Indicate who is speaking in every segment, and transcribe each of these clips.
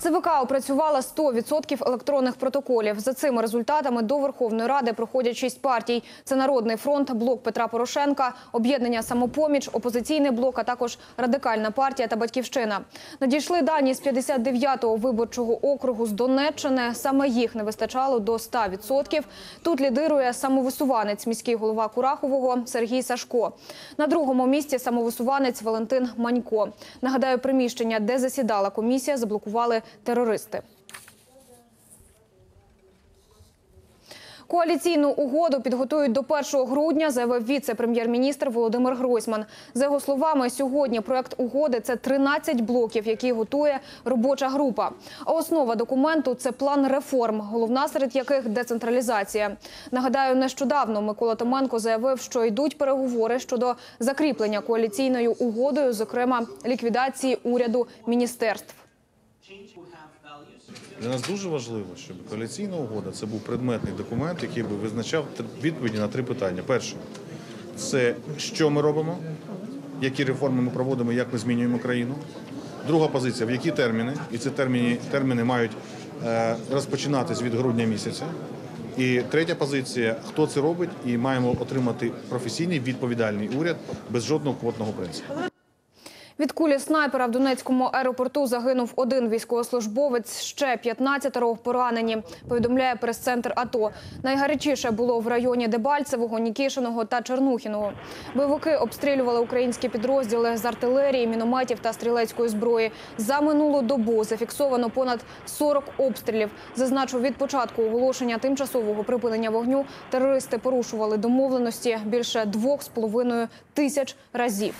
Speaker 1: ЦВК опрацювала 100% електронних протоколів. За цими результатами до Верховної Ради проходять шість партій. Це Народний фронт, блок Петра Порошенка, об'єднання самопоміч, опозиційний блок, а також радикальна партія та батьківщина. Надійшли дані з 59-го виборчого округу з Донеччини. Саме їх не вистачало до 100%. Тут лідирує самовисуванець міський голова Курахового Сергій Сашко. На другому місці самовисуванець Валентин Манько. Нагадаю, приміщення, де засідала комісія, заблокували терористи. Коаліційну угоду підготують до 1 грудня, заявив віце-прем'єр-міністр Володимир Гройсман. За його словами, сьогодні проект угоди це 13 блоків, які готує робоча група. А основа документу це план реформ, головна серед яких децентралізація. Нагадаю, нещодавно Микола Томенко заявив, що йдуть переговори щодо закріплення коаліційною угодою, зокрема ліквідації уряду міністерств.
Speaker 2: Для нас дуже важливо, щоб коаліційна угода це був предметний документ, який би визначав відповіді на три питання. Перше, це що ми робимо, які реформи ми проводимо, як ми змінюємо країну. Друга позиція в які терміни, і ці терміни, терміни мають е, розпочинатись від грудня місяця. І третя позиція хто це робить, і маємо отримати професійний відповідальний уряд без жодного квотного принципу.
Speaker 1: Від кулі снайпера в Донецькому аеропорту загинув один військовослужбовець, ще 15 поранені, повідомляє прес-центр АТО. Найгарячіше було в районі Дебальцевого, Нікішиного та Чернухіного. Бойовики обстрілювали українські підрозділи з артилерії, мінометів та стрілецької зброї. За минулу добу зафіксовано понад 40 обстрілів. Зазначу, від початку оголошення тимчасового припинення вогню терористи порушували домовленості більше двох з половиною тисяч разів.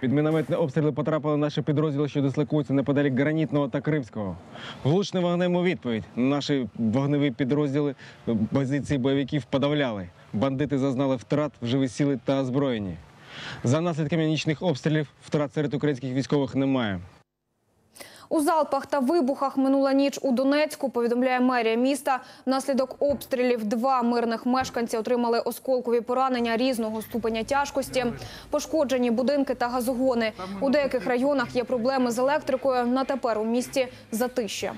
Speaker 3: Під мінометні обстріли потрапили наші підрозділи, що дислокуються неподалік Гранітного та Кримського. Влучний вогнем у відповідь. Наші вогневі підрозділи позиції бойовиків подавляли. Бандити зазнали втрат в живі сили та озброєні. За наслідками нічних обстрілів втрат серед українських військових немає.
Speaker 1: У залпах та вибухах минула ніч у Донецьку, повідомляє мерія міста. Внаслідок обстрілів два мирних мешканці отримали осколкові поранення різного ступеня тяжкості. Пошкоджені будинки та газогони. У деяких районах є проблеми з електрикою. На тепер у місті затища.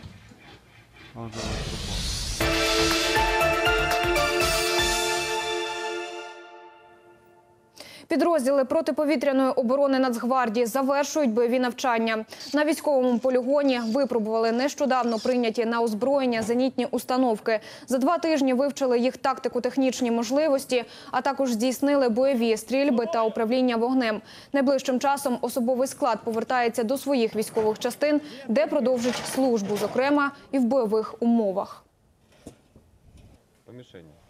Speaker 1: Підрозділи протиповітряної оборони Нацгвардії завершують бойові навчання. На військовому полігоні випробували нещодавно прийняті на озброєння зенітні установки. За два тижні вивчили їх тактико-технічні можливості, а також здійснили бойові стрільби та управління вогнем. Найближчим часом особовий склад повертається до своїх військових частин, де продовжить службу, зокрема і в бойових умовах.
Speaker 3: Помішання.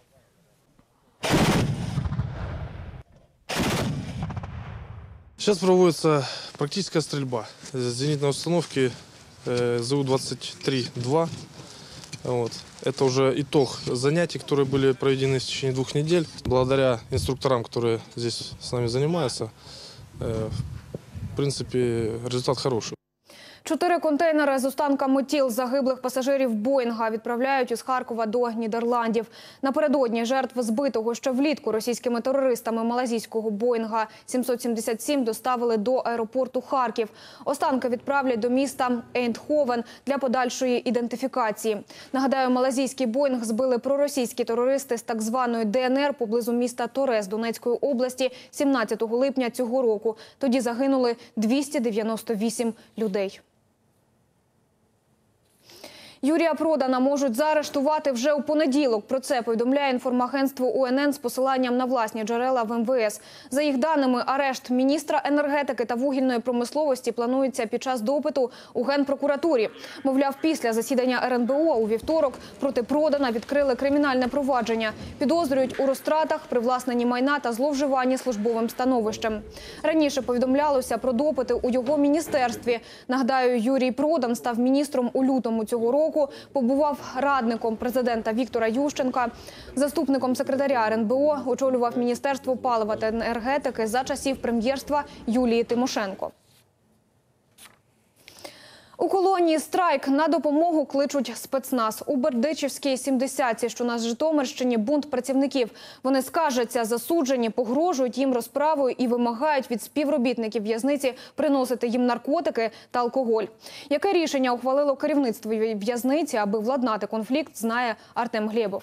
Speaker 4: Сейчас проводится практическая стрельба с зенитной установки э, ЗУ-23-2. Вот. Это уже итог занятий, которые были проведены в течение двух недель. Благодаря инструкторам, которые здесь с нами занимаются, э, в принципе, результат хороший.
Speaker 1: Чотири контейнери з останками тіл загиблих пасажирів Боїнга відправляють із Харкова до Нідерландів. Напередодні жертв збитого ще влітку російськими терористами малазійського Боїнга 777 доставили до аеропорту Харків. Останки відправлять до міста Ейндховен для подальшої ідентифікації. Нагадаю, малазійський Боїнг збили проросійські терористи з так званої ДНР поблизу міста Торез Донецької області 17 липня цього року. Тоді загинули 298 людей. Юрія Продана можуть заарештувати вже у понеділок. Про це повідомляє інформагентство УНН з посиланням на власні джерела в МВС. За їх даними, арешт міністра енергетики та вугільної промисловості планується під час допиту у генпрокуратурі. Мовляв, після засідання РНБО у вівторок проти Продана відкрили кримінальне провадження. Підозрюють у розтратах, привласненні майна та зловживанні службовим становищем. Раніше повідомлялося про допити у його міністерстві. Нагадаю, Юрій Продан став міністром у лютому цього року. Побував радником президента Віктора Ющенка, заступником секретаря РНБО, очолював міністерство палива та енергетики за часів прем'єрства Юлії Тимошенко. У колонії страйк на допомогу кличуть спецназ. У Бердичівській 70 що на Житомирщині бунт працівників. Вони скаржаться, засуджені, погрожують їм розправою і вимагають від співробітників в'язниці приносити їм наркотики та алкоголь. Яке рішення ухвалило керівництво в'язниці, аби владнати конфлікт, знає Артем Глєбов.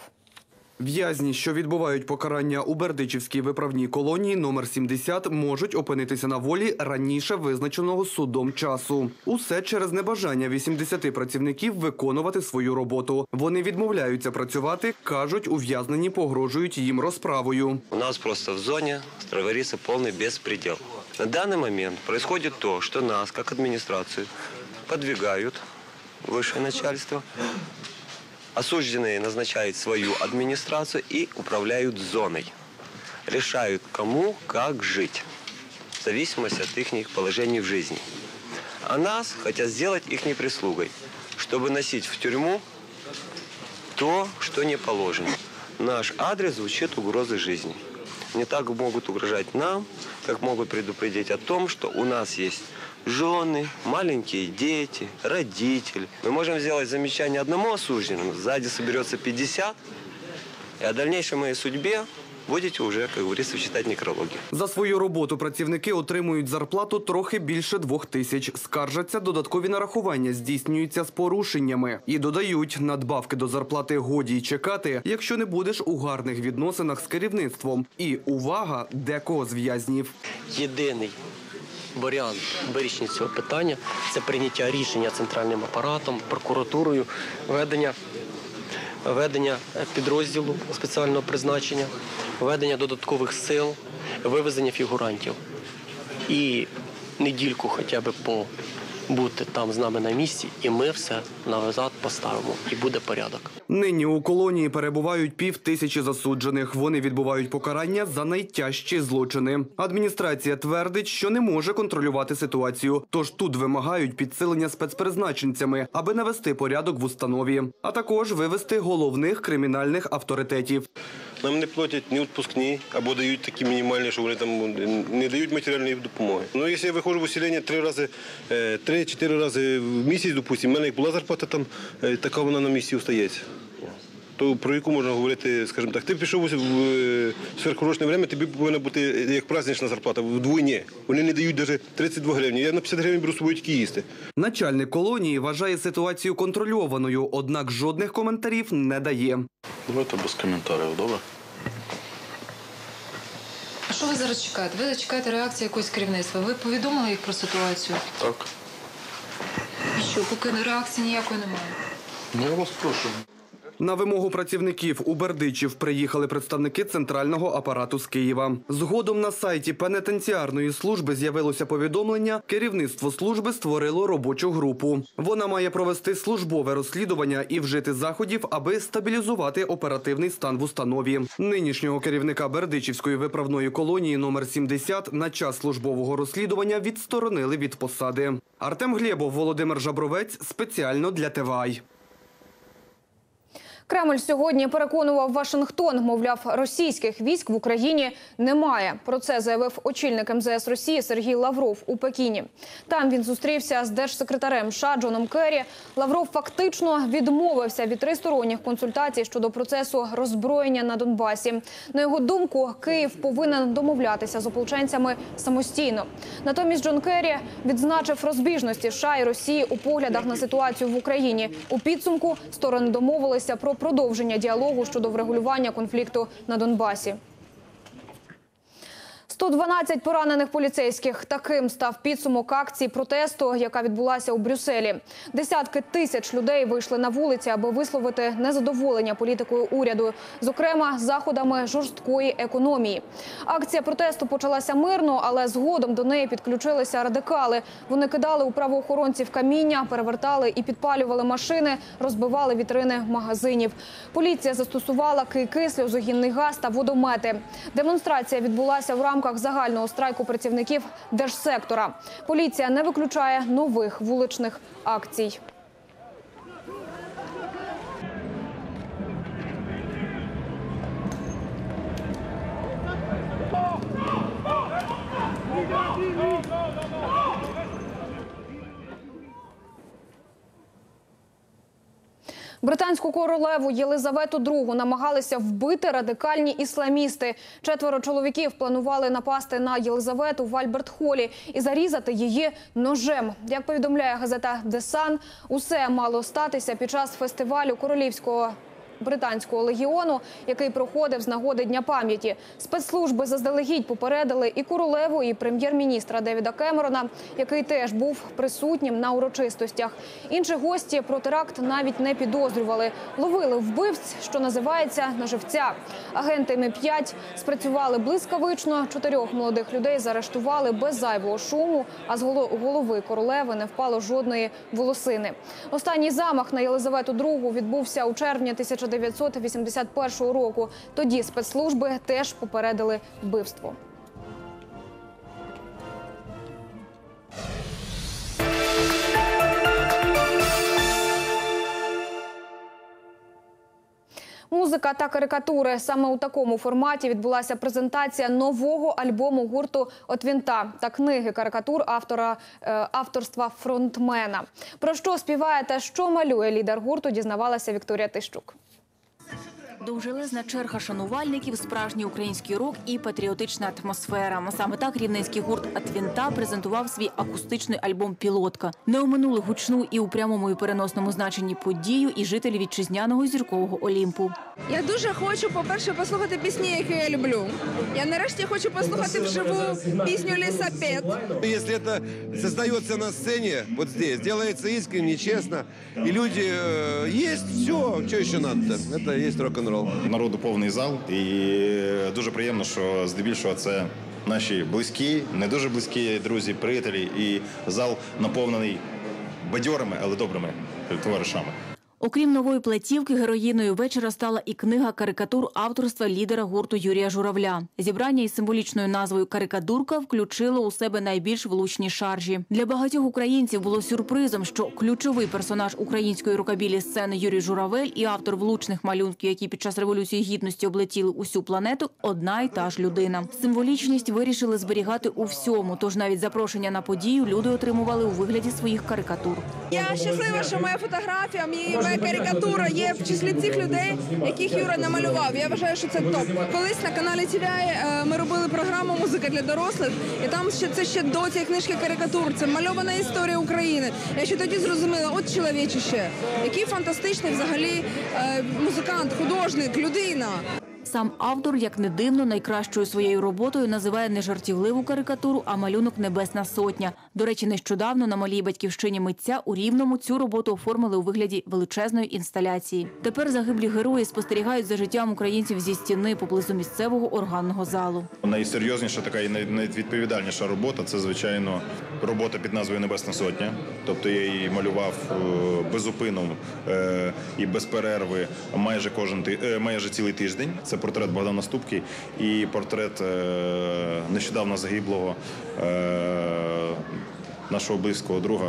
Speaker 5: В'язні, що відбувають покарання у Бердичівській виправній колонії номер 70, можуть опинитися на волі раніше визначеного судом часу. Усе через небажання 80 працівників виконувати свою роботу. Вони відмовляються працювати, кажуть, ув'язнені погрожують їм розправою.
Speaker 6: У нас просто в зоне, как говорится, полный беспредел. На данный момент происходит то, что нас, как администрацию, подвигают высшее начальство. Осужденные назначают свою администрацию и управляют зоной. Решают, кому как жить, в зависимости от их положений в жизни. А нас хотят сделать их прислугой, чтобы носить в тюрьму то, что не положено. Наш адрес звучит угрозы жизни. Не так могут угрожать нам, как могут предупредить о том, что у нас есть жены, маленькие дети, родители. Мы можем сделать замечание одному осужденному, сзади соберется 50, и о дальнейшей моей судьбе будете уже, как говорится, читать некрологи.
Speaker 5: За свою роботу працівники отримують зарплату трохи більше двох тисяч. Скаржаться, додаткові нарахування здійснюються з порушеннями і додають надбавки до зарплати годі й чекати, якщо не будеш у гарних відносинах з керівництвом. І увага декого з в'язнів.
Speaker 7: єдиний варіант вирішення цього питання це прийняття рішення центральним апаратом, прокуратурою, ведення, ведення підрозділу спеціального призначення, ведення додаткових сил, вивезення фігурантів. І недільку хоча б побути там з нами на місці, і ми все назад поставимо, і буде порядок.
Speaker 5: Нині у колонії перебувають пів тисячі засуджених. Вони відбувають покарання за найтяжчі злочини. Адміністрація твердить, що не може контролювати ситуацію. Тож тут вимагають підсилення спецпризначенцями, аби навести порядок в установі, а також вивести головних кримінальних авторитетів.
Speaker 8: Нам не платять ні відпускні, або дають такі мінімальні, що вони там не дають матеріальної допомоги. Ну, якщо я виходжу в усілення три рази, е, три-чотири рази в місяць, допустимо, в мене як була зарплата там, е, така вона на місці остається. То про яку можна говорити, скажімо так, ти пішов в е, сверхурочне время, тобі повинна бути як празднична зарплата, вдвойні. Вони не дають навіть 32 гривні. Я на 50 гривень беру собою тільки їсти.
Speaker 5: Начальник колонії вважає ситуацію контрольованою, однак жодних коментарів не дає.
Speaker 9: Давайте без коментарів, добре?
Speaker 10: А що ви зараз чекаєте? Ви чекаєте реакції якогось керівництва. Ви повідомили їх про ситуацію?
Speaker 9: Так.
Speaker 10: І що, поки реакції ніякої немає?
Speaker 9: Ну, я вас прошу.
Speaker 5: На вимогу працівників у Бердичів приїхали представники центрального апарату з Києва. Згодом на сайті пенітенціарної служби з'явилося повідомлення. Керівництво служби створило робочу групу. Вона має провести службове розслідування і вжити заходів, аби стабілізувати оперативний стан в установі. Нинішнього керівника Бердичівської виправної колонії номер 70 на час службового розслідування відсторонили від посади. Артем Глєбов, Володимир Жабровець спеціально для ТВАЙ.
Speaker 1: Кремль сьогодні переконував Вашингтон, мовляв, російських військ в Україні немає. Про це заявив очільник МЗС Росії Сергій Лавров у Пекіні. Там він зустрівся з держсекретарем США Джоном Керрі. Лавров фактично відмовився від тристоронніх консультацій щодо процесу роззброєння на Донбасі. На його думку, Київ повинен домовлятися з ополченцями самостійно. Натомість Джон Керрі відзначив розбіжності США і Росії у поглядах на ситуацію в Україні. У підсумку сторони домовилися про продовження діалогу щодо врегулювання конфлікту на Донбасі. 112 поранених поліцейських. Таким став підсумок акції протесту, яка відбулася у Брюсселі. Десятки тисяч людей вийшли на вулиці, аби висловити незадоволення політикою уряду, зокрема заходами жорсткої економії. Акція протесту почалася мирно, але згодом до неї підключилися радикали. Вони кидали у правоохоронців каміння, перевертали і підпалювали машини, розбивали вітрини магазинів. Поліція застосувала кийки, сльозогінний газ та водомети. Демонстрація відбулася в рамках загального страйку працівників держсектора. Поліція не виключає нових вуличних акцій. Британську королеву Єлизавету II намагалися вбити радикальні ісламісти. Четверо чоловіків планували напасти на Єлизавету в Альберт-Холі і зарізати її ножем. Як повідомляє газета Десан, усе мало статися під час фестивалю королівського британського легіону, який проходив з нагоди Дня пам'яті. Спецслужби заздалегідь попередили і королеву, і прем'єр-міністра Девіда Кемерона, який теж був присутнім на урочистостях. Інші гості про теракт навіть не підозрювали. Ловили вбивць, що називається на живця. Агенти Ми-5 спрацювали блискавично. Чотирьох молодих людей заарештували без зайвого шуму, а з голо- голови королеви не впало жодної волосини. Останній замах на Єлизавету II відбувся у червні 1981 року. Тоді спецслужби теж попередили вбивство. Музика та карикатури саме у такому форматі відбулася презентація нового альбому гурту «От вінта» та книги карикатур автора е, авторства фронтмена. Про що співає та що малює лідер гурту, дізнавалася Вікторія Тищук
Speaker 11: Довжелезна черга шанувальників, справжній український рок і патріотична атмосфера. Саме так рівненський гурт «Атвінта» презентував свій акустичний альбом Пілотка. Не оминули гучну і у прямому і переносному значенні подію і жителі вітчизняного зіркового Олімпу.
Speaker 12: Я дуже хочу, по-перше, послухати пісні, які я люблю. Я нарешті хочу послухати вживу пісню Лісапет.
Speaker 13: Если это создается на сцене, вот здесь, делается искренне, честно, и люди э, есть, все, что еще надо-то? Это и есть рок-н-ролл.
Speaker 14: Народу повний зал, і дуже приємно, що здебільшого це наші близькі, не дуже близькі друзі, приятелі, і зал наповнений бадьорими, але добрими товаришами.
Speaker 11: Окрім нової платівки, героїною вечора стала і книга карикатур авторства лідера гурту Юрія Журавля. Зібрання із символічною назвою Карикадурка включило у себе найбільш влучні шаржі. Для багатьох українців було сюрпризом, що ключовий персонаж української рукабілі сцени Юрій Журавель і автор влучних малюнків, які під час революції гідності облетіли усю планету, одна й та ж людина. Символічність вирішили зберігати у всьому. Тож навіть запрошення на подію люди отримували у вигляді своїх карикатур.
Speaker 12: Я щаслива, що моя фотографія, мій- моя карикатура є в числі цих людей, яких Юра намалював. Я вважаю, що це топ. Колись на каналі TVI е, ми робили програму Музика для дорослих, і там ще це ще до цієї книжки карикатур. Це мальована історія України. Я ще тоді зрозуміла, от чоловічище, який фантастичний взагалі е, музикант, художник, людина.
Speaker 11: Сам автор, як не дивно, найкращою своєю роботою називає не жартівливу карикатуру, а малюнок Небесна сотня. До речі, нещодавно на малій батьківщині митця у Рівному цю роботу оформили у вигляді величезної інсталяції. Тепер загиблі герої спостерігають за життям українців зі стіни поблизу місцевого органного залу.
Speaker 14: Найсерйозніша така і найвідповідальніша робота це, звичайно, робота під назвою Небесна Сотня. Тобто я її малював е, безупинно е, і без перерви майже кожен е, майже цілий тиждень. Це портрет Богдана Ступки і портрет е, нещодавно загиблого е, нашого близького друга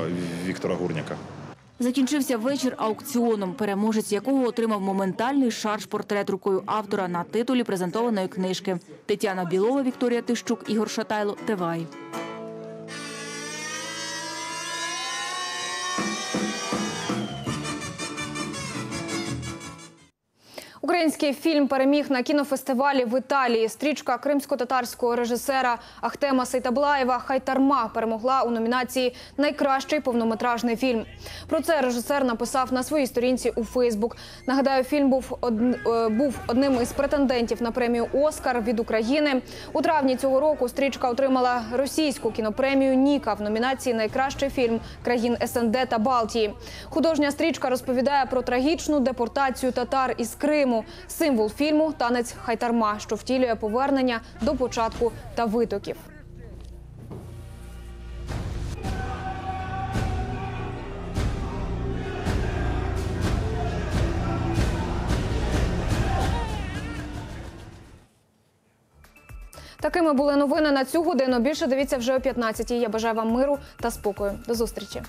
Speaker 14: Віктора Гурняка.
Speaker 11: Закінчився вечір аукціоном, переможець якого отримав моментальний шарж портрет рукою автора на титулі презентованої книжки. Тетяна Білова, Вікторія Тищук, Ігор Шатайло, Тевай.
Speaker 1: Український фільм переміг на кінофестивалі в Італії. Стрічка кримсько-татарського режисера Ахтема Сейтаблаєва Хайтарма перемогла у номінації Найкращий повнометражний фільм. Про це режисер написав на своїй сторінці у Фейсбук. Нагадаю, фільм був е, був одним із претендентів на премію Оскар від України. У травні цього року стрічка отримала російську кінопремію Ніка в номінації Найкращий фільм країн СНД та Балтії. Художня стрічка розповідає про трагічну депортацію татар із Криму. Символ фільму танець Хайтарма, що втілює повернення до початку та витоків. Такими були новини на цю годину. Більше дивіться вже о 15-й. Я бажаю вам миру та спокою. До зустрічі.